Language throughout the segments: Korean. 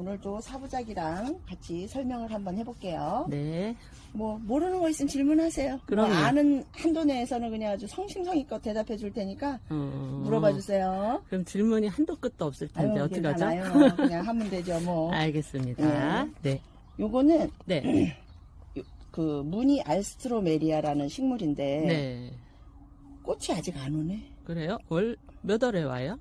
오늘도 사부작이랑 같이 설명을 한번 해볼게요. 네. 뭐 모르는 거 있으면 질문하세요. 뭐 그럼요. 아는 한도 내에서는 그냥 아주 성심성의껏 대답해 줄 테니까 어, 물어봐 주세요. 그럼 질문이 한도 끝도 없을 텐데 아유, 어떡하죠? 괜찮아요. 그냥 하면 되죠. 뭐 알겠습니다. 네. 요거는 네. 그 무늬 알스트로메리아라는 식물인데 네. 꽃이 아직 안 오네. 그래요? 월 몇 월에 와요?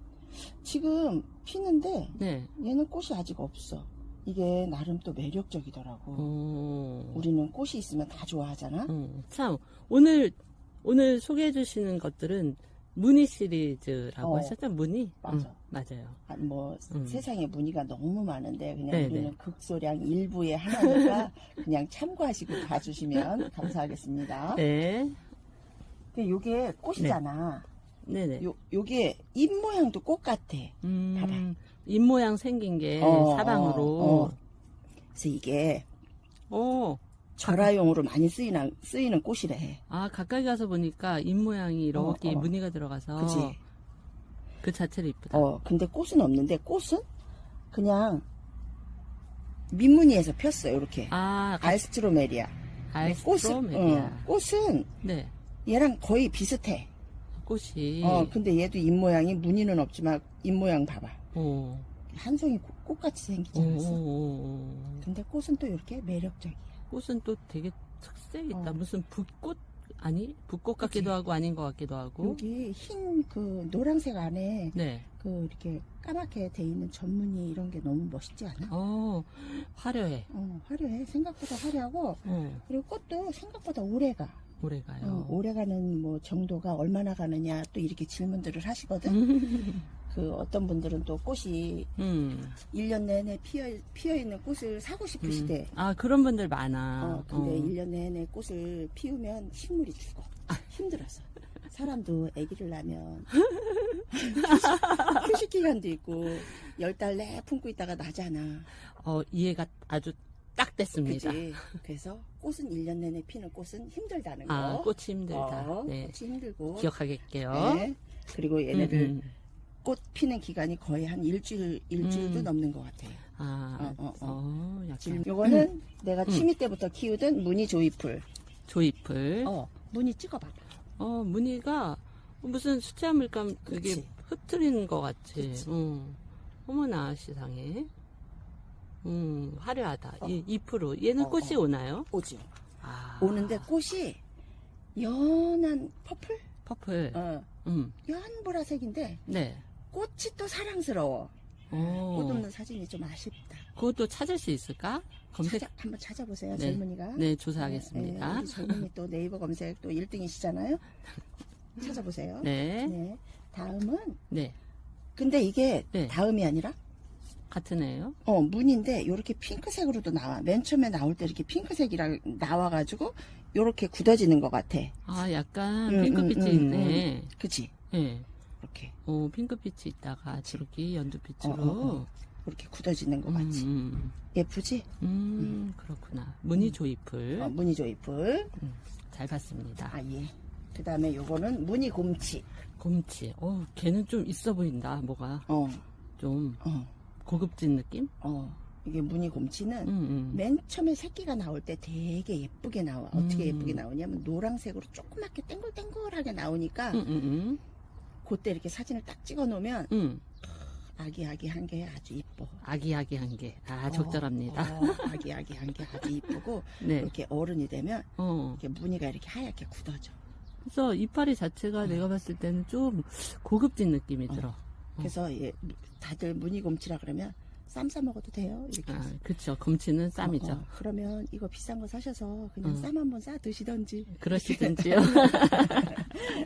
지금 피는데 네. 얘는 꽃이 아직 없어. 이게 나름 또 매력적이더라고. 어. 우리는 꽃이 있으면 다 좋아하잖아. 어, 참 오늘 오늘 소개해 주시는 것들은 무늬 시리즈라고 어. 하셨죠? 무늬? 맞아. 응, 맞아요. 아, 뭐 음. 세상에 무늬가 너무 많은데 그냥 네, 우리는 네. 극소량 일부의 하나니까 그냥 참고하시고 봐주시면 감사하겠습니다. 네. 근데 요게 꽃이잖아. 네네. 요 요게 잎 모양도 꽃 같아. 음, 봐봐. 입 모양 생긴 게 어, 사방으로. 어, 어. 그래서 이게 어. 절화용으로 많이 쓰이는 쓰이는 꽃이래. 아, 가까이 가서 보니까 입 모양이 이렇게 어, 어. 무늬가 들어가서. 그치? 그 자체로 이쁘다. 어, 근데 꽃은 없는데 꽃은 그냥 민무늬에서 폈어. 이렇게 아, 가- 알스트로메리아. 꽃은 알스트로메리아. 어, 꽃은 네. 얘랑 거의 비슷해. 꽃이. 어, 근데 얘도 잎 모양이 무늬는 없지만 잎 모양 봐봐. 어. 한 송이 꽃- 꽃같이 생기지 오, 않았어? 오, 오, 오. 근데 꽃은 또 이렇게 매력적이야. 꽃은 또 되게 특색 있다. 어. 무슨 붓꽃 아니? 붓꽃 그치. 같기도 하고 아닌 것 같기도 하고. 여기 흰 그 노란색 안에 네. 그 이렇게 까맣게 돼 있는 전무늬 이런 게 너무 멋있지 않아? 어, 화려해. 어, 화려해. 생각보다 화려하고 어, 그리고 꽃도 생각보다 오래가. 오래 가요. 어, 오래가는 뭐 정도가 얼마나 가느냐 또 이렇게 질문들을 하시거든. 그 어떤 분들은 또 꽃이 음. 1년 내내 피어, 피어 있는 꽃을 사고 싶으시대. 음. 아, 그런 분들 많아. 어, 근데 어. 1년 내내 꽃을 피우면 식물이 죽어. 힘들어서. 사람도 아기를 낳으면 휴식, 휴식 기간도 있고 열 달 내 품고 있다가 나잖아. 어, 이해가 아주 딱 됐습니다. 그지? 그래서 꽃은 1년 내내 피는 꽃은 힘들다는 거. 아, 꽃이 힘들다. 어, 네. 꽃이 힘들고. 기억하겠게요. 네. 그리고 얘네들 음, 음. 꽃 피는 기간이 거의 한 일주일 일주일도 음. 넘는 것 같아요. 아, 어, 어, 어. 어, 약간 지금 요거는 내가 취미 때부터 키우던 무늬 조이풀. 조이풀. 어, 무늬 찍어봐. 어, 무늬가 무슨 수채화 물감 이게 그치. 흩트리는 것. 그치. 응. 어머나 세상에. 음, 화려하다. 어. 이 잎으로. 얘는 어, 꽃이 어. 오나요? 오죠. 아. 오는데 꽃이 연한 퍼플? 퍼플. 어, 음. 연한 보라색인데 네. 꽃이 또 사랑스러워. 어. 꽃 없는 사진이 좀 아쉽다. 그것도 찾을 수 있을까? 검색. 찾아, 한번 찾아보세요, 네. 젊은이가. 네, 조사하겠습니다. 네, 우리 젊은이 또 네이버 검색 또 1등이시잖아요. 찾아보세요. 네. 네. 다음은 네. 근데 이게 네. 다음이 아니라 같은 애요? 어 무늬인데 이렇게 핑크색으로도 나와. 맨 처음에 나올 때 이렇게 핑크색이라 나와가지고 이렇게 굳어지는 것 같아. 아, 약간 음, 핑크빛이 음, 음, 있네. 그치? 예. 이렇게 어, 핑크빛이 있다가 저렇게 연두빛으로. 어, 어, 어. 이렇게 굳어지는 것 음, 같지. 음, 예쁘지? 음, 그렇구나. 무늬 조이풀. 어, 무늬 조이풀. 잘 봤습니다. 아 예. 그 다음에 요거는 무늬 곰치. 곰치. 어, 걔는 좀 있어 보인다. 뭐가 어, 좀 어, 고급진 느낌? 어. 이게 무늬 곰치는 음, 음. 맨 처음에 새끼가 나올 때 되게 예쁘게 나와. 어떻게 음. 예쁘게 나오냐면 노란색으로 조그맣게 땡글땡글하게 나오니까 음, 음, 그때 이렇게 사진을 딱 찍어 놓으면 음. 음. 아기아기한 게 아주 이뻐. 아기아기한 게. 아, 적절합니다. 어, 어, 아기아기한 게 아주 이쁘고 네. 이렇게 어른이 되면 어. 이렇게 무늬가 이렇게 하얗게 굳어져. 그래서 이파리 자체가 내가 봤을 때는 좀 고급진 느낌이 어. 들어. 그래서 얘, 다들 무늬 곰치라 그러면 쌈 싸 먹어도 돼요. 이렇게. 아, 그쵸. 검치는 쌈이죠. 어, 어. 그러면 이거 비싼 거 사셔서 그냥 어. 쌈 한번 싸 드시던지. 그러시든지요.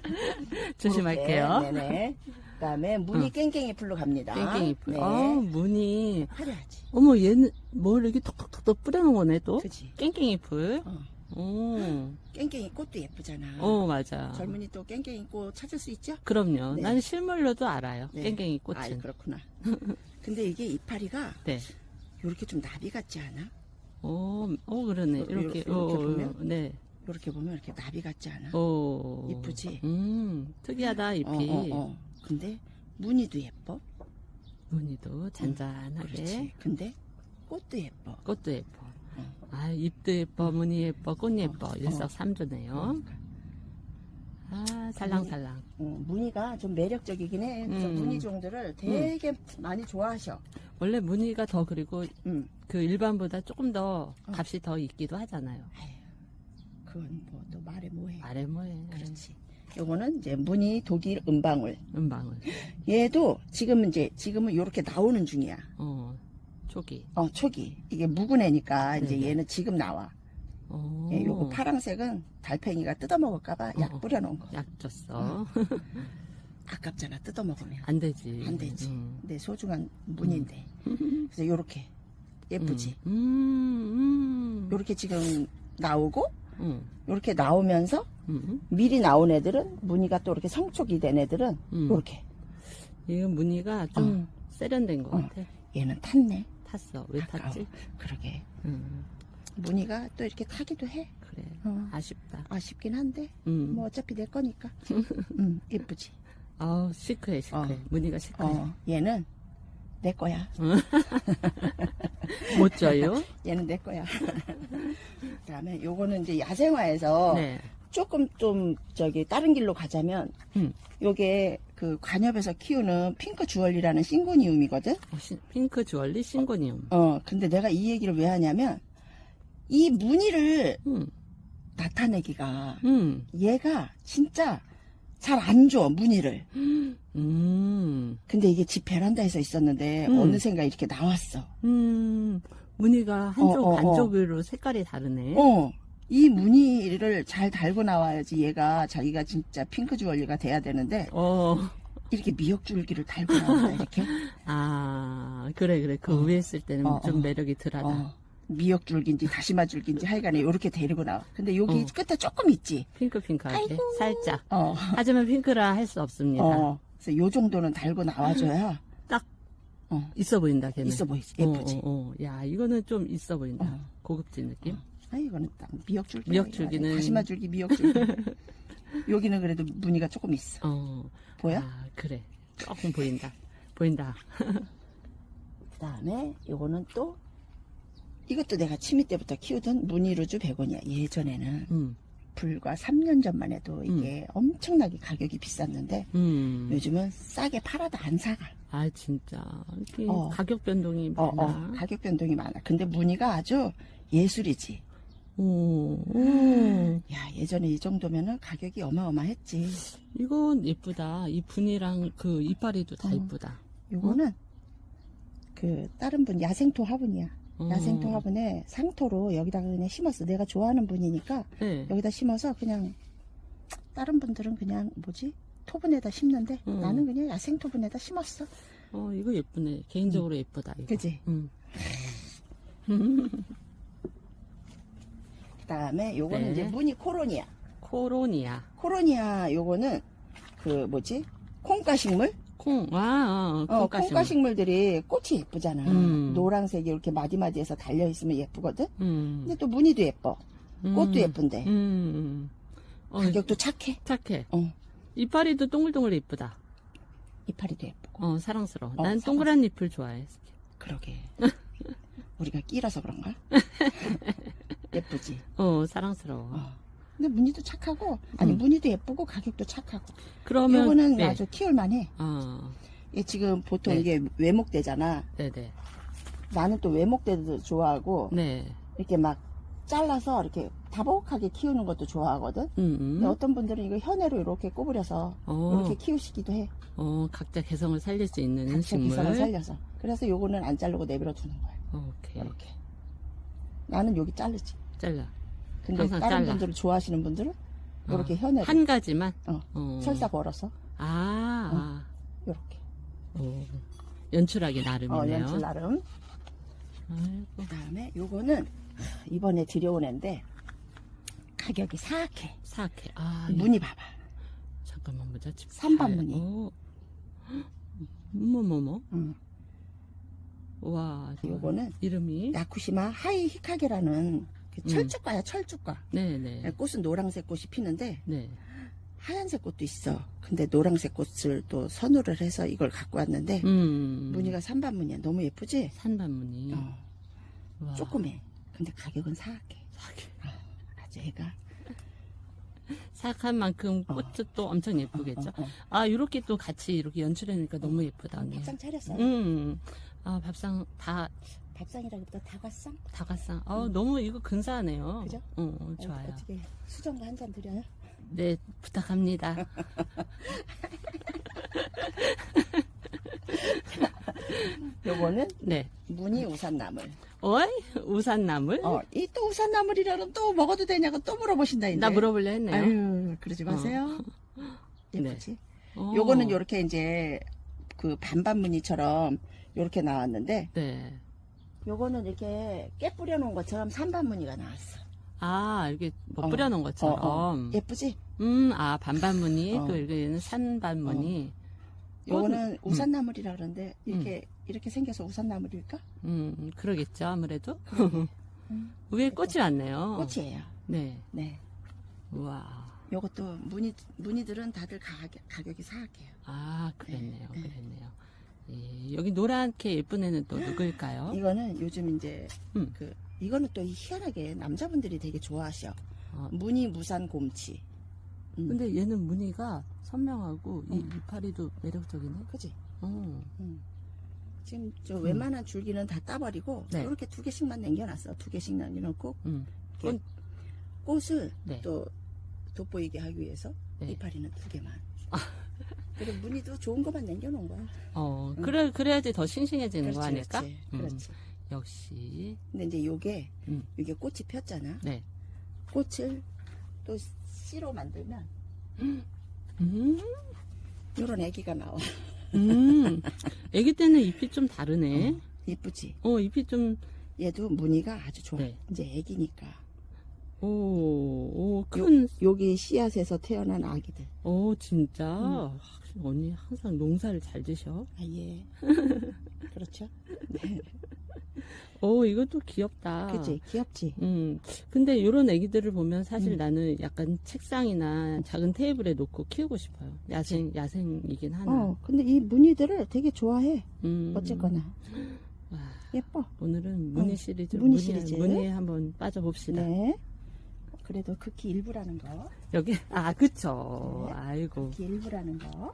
조심할게요. 네네. 그다음에 무늬 응. 깽깽이 풀로 갑니다. 깽깽이 풀. 네. 아, 무늬. 화려하지. 어머, 얘는 뭘 이렇게 톡톡톡톡 뿌려놓은 거네, 또? 그지. 깽깽이 풀. 어. 오. 깽깽이 꽃도 예쁘잖아. 어, 맞아. 젊은이 또 깽깽이 꽃 찾을 수 있죠? 그럼요. 네. 나는 실물로도 알아요. 네. 깽깽이 꽃은. 아, 그렇구나. 근데 이게 이파리가 네. 이렇게 좀 나비 같지 않아? 어, 어, 그러네. 요- 요- 이렇게, 이렇게 어, 어, 보면? 네. 이렇게 보면 이렇게 나비 같지 않아? 오. 이쁘지? 음, 특이하다, 잎이. 어, 어, 어. 근데 무늬도 예뻐. 무늬도 잔잔하게. 그렇지. 근데 꽃도 예뻐. 꽃도 예뻐. 응. 아, 잎도 예뻐, 무늬 예뻐, 꽃 예뻐. 어. 일석삼조네요. 그러니까. 아, 살랑살랑. 어, 무늬가 좀 매력적이긴 해. 그래서 음. 무늬 종들을 되게 많이 좋아하셔. 원래 무늬가 더 그리고 음. 그 일반보다 조금 더 어. 값이 더 있기도 하잖아요. 아휴, 그건 뭐 또 말해 뭐해. 말해 뭐해. 그렇지. 요거는 이제 무늬 독일 은방울. 은방울. 얘도 지금은 이제 지금은 요렇게 나오는 중이야. 어, 초기. 어 초기 이게 묵은 애니까 이제 네네. 얘는 지금 나와. 어, 예, 요거 파랑색은 달팽이가 뜯어먹을까봐 약 어. 뿌려놓은 거. 약 줬어. 아깝잖아 뜯어먹으면. 안 되지. 안 되지. 음. 근데 소중한 무늬인데. 그래서 요렇게 예쁘지. 음, 음, 요렇게 지금 나오고 음, 요렇게 나오면서 음. 미리 나온 애들은 무늬가 또 이렇게 성촉이 된 애들은 음. 요렇게. 이거 무늬가 좀 음. 세련된 것 어. 같아. 얘는 탔네. 탔어. 왜 아까워. 탔지? 그러게. 음, 무늬가 또 이렇게 타기도 해. 그래. 어. 아쉽다. 아쉽긴 한데 음. 뭐 어차피 내 거니까. 음, 예쁘지. 아우, 시크해, 시크해. 어. 무늬가 시크해. 어, 얘는 내 거야. 못 줘요? 얘는 내 거야. 그다음에 요거는 이제 야생화에서 네. 조금 좀 저기 다른 길로 가자면 음. 요게 그 관엽에서 키우는 핑크 주얼리라는 싱고니움이거든. 어, 신- 핑크 주얼리 싱고니움. 어, 근데 내가 이 얘기를 왜 하냐면 이 무늬를 음, 나타내기가 음, 얘가 진짜 잘 안 줘, 무늬를. 음, 근데 이게 집 베란다에서 있었는데 음. 어느샌가 이렇게 나왔어. 음. 무늬가 한쪽, 어, 어, 어. 반쪽으로 색깔이 다르네. 어. 이 무늬를 잘 달고 나와야지 얘가 자기가 진짜 핑크 주얼리가 돼야 되는데 어, 이렇게 미역줄기를 달고 나온다 이렇게 아, 그래, 그래. 그 어. 위에 있을 때는 어, 좀 어. 매력이 덜하다. 어, 미역줄기인지 다시마줄기인지 하여간에 이렇게 데리고 나와 근데 여기 어. 끝에 조금 있지 핑크, 핑크하게. 아이고. 살짝. 어, 하지만 핑크라 할 수 없습니다. 어. 그래서 요 정도는 달고 나와줘야 딱 어, 있어 보인다, 걔는. 있어 보이지 예쁘지 어, 어, 어. 야, 이거는 좀 있어 보인다. 어. 고급진 느낌? 아 이거는 딱 미역줄기 미역줄기는- 다시마줄기 미역줄기 여기는 그래도 무늬가 조금 있어 어. 보여? 아, 그래. 조금 보인다. 보인다. 그다음에 요거는 또 이것도 내가 치미 때부터 키우던 무늬루즈 베고니아 예전에는 음, 불과 3년 전만 해도 이게 엄청나게 가격이 비쌌는데 음. 요즘은 싸게 팔아도 안 사가. 아, 진짜. 이게 어. 가격 변동이 어, 많아. 어, 가격 변동이 많아. 근데 무늬가 아주 예술이지. 오, 오. 야, 예전에 이 정도면은 가격이 어마어마했지. 이건 예쁘다. 이 분이랑 그 이파리도 다 어. 예쁘다. 요거는 그 다른 분 야생토 화분이야. 어. 야생토 화분에 상토로 여기다가 그냥 심었어. 내가 좋아하는 분이니까 네. 여기다 심어서 그냥 다른 분들은 그냥 뭐지? 토분에다 심는데 음. 나는 그냥 야생 토분에다 심었어. 어, 이거 예쁘네. 개인적으로 예쁘다. 이거. 그지? 음. 그다음에 요거는 네. 이제 무늬 코로니아. 코로니아. 코로니아 요거는 그 뭐지? 콩가식물? 콩, 아, 어, 어, 콩가시. 콩가식물들이 꽃이 예쁘잖아. 음. 노란색이 이렇게 마디마디해서 달려 있으면 예쁘거든. 음. 근데 또 무늬도 예뻐. 꽃도 음. 예쁜데 음. 어, 가격도 착해. 착해. 어, 이파리도 동글동글 예쁘다. 이파리도 예쁘고. 어, 사랑스러워. 어, 난 동그란 잎을 좋아해. 그러게. 우리가 끼라서 그런가? 예쁘지. 어, 사랑스러워. 어. 근데 무늬도 착하고 아니 음. 무늬도 예쁘고 가격도 착하고. 그러면 요거는 네. 아주 키울 만해. 어, 이게 지금 보통 네. 이게 외목대잖아. 네네. 나는 또 외목대도 좋아하고 네. 이렇게 막 잘라서 이렇게 다복하게 키우는 것도 좋아하거든. 음, 근데 음. 어떤 분들은 이거 현해로 이렇게 꼬부려서 어, 이렇게 키우시기도 해. 어, 각자 개성을 살릴 수 있는 각자 식물. 기성을 살려서. 그래서 요거는 안 자르고 내버려 두는 거야. 오케이. 이렇게. 나는 여기 자르지. 잘라. 근데 항상 다른 잘라. 분들을 좋아하시는 분들은 이렇게 어, 현해로 한 가지만? 어, 어. 철사 걸어서 아, 이렇게. 아. 오. 연출하기 어, 나름이네요. 연출 나름. 아이고. 그다음에 요거는 이번에 들여온 애인데 가격이 사악해. 사악해. 아, 이거 무늬 봐봐. 잠깐만 보자. 집 삼반 잘- 무늬. 어. 뭐뭐뭐? 응. 와. 요거는 이름이? 야쿠시마 하이 히카게라는. 철쭉과야 철쭉과. 네네. 꽃은 노란색 꽃이 피는데 네. 하얀색 꽃도 있어. 근데 노란색 꽃을 또 선호를 해서 이걸 갖고 왔는데 음. 무늬가 삼반 무늬야. 너무 예쁘지? 산반무늬. 어. 와. 조그매. 근데 가격은 사악해. 사기. 아주 애가. 사악한 만큼 어. 꽃도 또 엄청 예쁘겠죠. 어, 어. 아, 이렇게 또 같이 이렇게 연출해니까 너무 예쁘다. 언니. 밥상 차렸어. 음. 아, 밥상 다, 밥상이라기보다 다갓상? 다갔상. 어, 너무 이거 근사하네요. 음. 그죠? 어, 어, 어, 좋아요. 어떻게 수정과 한 잔 드려요? 네, 부탁합니다. 요거는 네. 무늬 우산나물. 어이? 우산나물? 어, 이 또 우산나물이라는 또 먹어도 되냐고 또 물어보신다 이제. 나 물어보려 했네요. 아유, 그러지 마세요. 네. 예쁘지? 어. 요거는 요렇게 이제 그 반반 무늬처럼 요렇게 나왔는데 네. 요거는 이렇게 깨 뿌려놓은 것처럼 삼반 무늬가 나왔어. 아, 이렇게 뭐 어. 뿌려놓은 것처럼. 어, 어. 예쁘지? 음, 아, 반반무늬, 어. 또 이거는 산반무늬. 요거는 음. 우산나물이라 그러는데 이렇게 이렇게 생겨서 우산나물일까? 음, 그러겠죠, 아무래도. 음, 위에 꽃이 왔네요. 꽃이에요. 네. 네. 우와. 요것도 무늬 무늬들은 다들 가격, 가격이 사악해요. 아, 그랬네요. 네, 네. 그랬네요. 예, 여기 노랗게 예쁜 애는 또 누구일까요? 이거는 요즘 이제 음. 그 이거는 또 희한하게 남자분들이 되게 좋아하셔. 어, 무늬 무산 곰치. 음. 근데 얘는 무늬가 선명하고 이 음. 이파리도 매력적이네. 그지? 어. 음. 지금 저 웬만한 줄기는 다 따버리고 네. 이렇게 두 개씩만 남겨놨어. 두 개씩 남겨놓고 음. 꽃을 네. 또 돋보이게 하기 위해서 네. 이파리는 두 개만. 그리고 무늬도 좋은 것만 남겨놓은 거야. 어, 음. 그래, 그래야지 더 싱싱해지는 거 그렇지, 아닐까? 그렇지. 음. 그렇지. 역시. 근데 이제 요게 음. 이게 꽃이 폈잖아. 네. 꽃을 또 씨로 만들면 음. 요런 애기가 나와. 음. 아기 때는 잎이 좀 다르네. 이쁘지? 어, 잎이 좀, 얘도 무늬가 아주 좋아. 네. 이제 애기니까. 오, 오, 큰, 여기 씨앗에서 태어난 아기들. 오, 진짜. 언니 항상 농사를 잘 드셔. 아, 예. 그렇죠? 네. 오, 이것도 귀엽다. 그치? 귀엽지? 음, 근데 이런 애기들을 보면 사실 음. 나는 약간 책상이나 작은 테이블에 놓고 키우고 싶어요. 야생, 야생이긴 하나. 어, 근데 이 무늬들을 되게 좋아해. 음, 어쨌거나. 와, 예뻐. 오늘은 무늬 어, 시리즈, 무늬 무늬, 시리즈. 무늬에 한번 빠져봅시다. 네. 그래도 극히 일부라는 거. 여기, 아, 그쵸. 네. 아이고. 극히 일부라는 거.